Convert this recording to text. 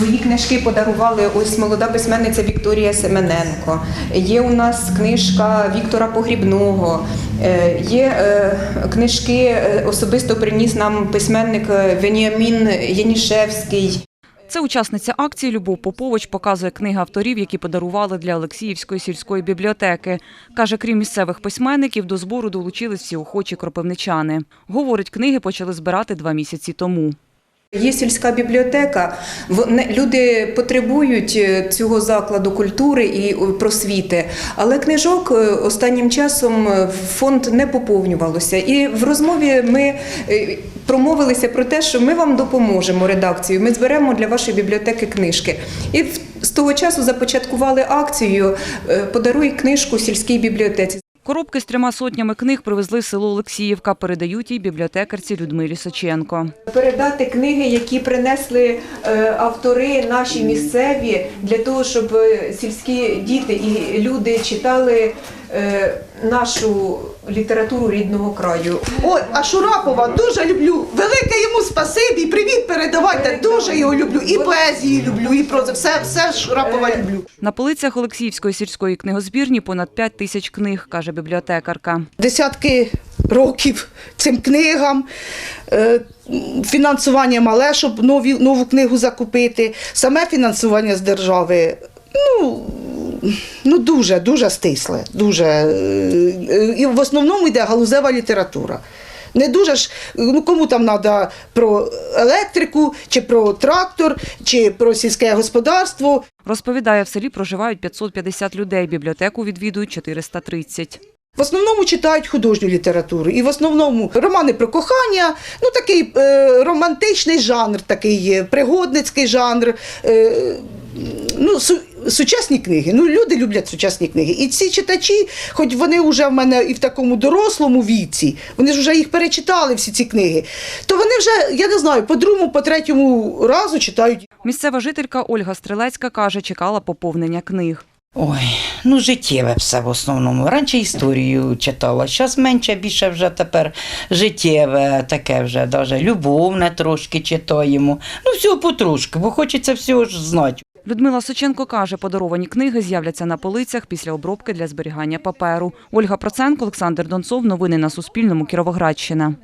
Свої книжки подарували ось молода письменниця Вікторія Семененко. Є у нас книжка Віктора Погрібного. Е, Є е, книжки, е, особисто приніс нам письменник Веніамін Янішевський. Це учасниця акції Любов Попович показує книги авторів, які подарували для Олексіївської сільської бібліотеки. Каже, крім місцевих письменників, до збору долучились всі охочі кропивничани. Говорить, книги почали збирати два місяці тому. Є сільська бібліотека. Люди потребують е, цього закладу культури і е, просвіти, але книжок е, останнім часом фонд не поповнювалося. І в розмові ми промовилися про те, що ми вам допоможемо редакцію. Ми зберемо для вашої бібліотеки книжки. І з того часу започаткували акцію Подаруй книжку сільській бібліотеці. Коробки з трьома сотнями книг привезли в село Олексіївка. Передають їй бібліотекарці Людмилі Соченко. передати книги, які принесли е, автори наші місцеві, для того, щоб е, сільські діти і люди читали нашу літературу рідного краю. Ой, а Шурапова дуже люблю. Велике йому спасибі. Привіт передавайте. Дуже його люблю. І поезії люблю, і прозу. Все, все Шурапова люблю. На полицях Олексіївської сільської книгозбірні понад 5 тисяч книг, каже бібліотекарка. Dесятки років цим книгам. Е, Фінансування мале, щоб нові, нову книгу закупити. Саме фінансування з держави. Ну, ну дуже, дуже стисле. Дуже. Е, І в основному йде галузева література. Не дуже ж, ну кому там треба про електрику, чи про трактор, чи про сільське господарство. Розповідає, в селі проживають 550 людей, бібліотеку відвідують 430. В основному читають художню літературу, і в основному романи про кохання, ну такий е, романтичний жанр, такий пригодницький жанр. Е, ну, сучасні книги. Ну, люди люблять сучасні книги. І ці читачі, хоч вони вже в мене і в такому дорослому віці, вони ж вже їх перечитали, всі ці книги, то вони вже, я не знаю, по другому, по третьому разу читають Місцева жителька Ольга Стрелецька каже, чекала поповнення книг. Ой, ну життєве все в основному. Раніше історію читала, зараз менше, більше вже тепер життєве, таке вже, даже любовне трошки читаємо. Ну, всього потрошки, бо хочеться всього ж знати. Людмила Соченко каже, подаровані книги з'являться на полицях після обробки для зберігання паперу. Ольга Проценко, Олександр Донцов. Новини на Суспільному. Кіровоградщина.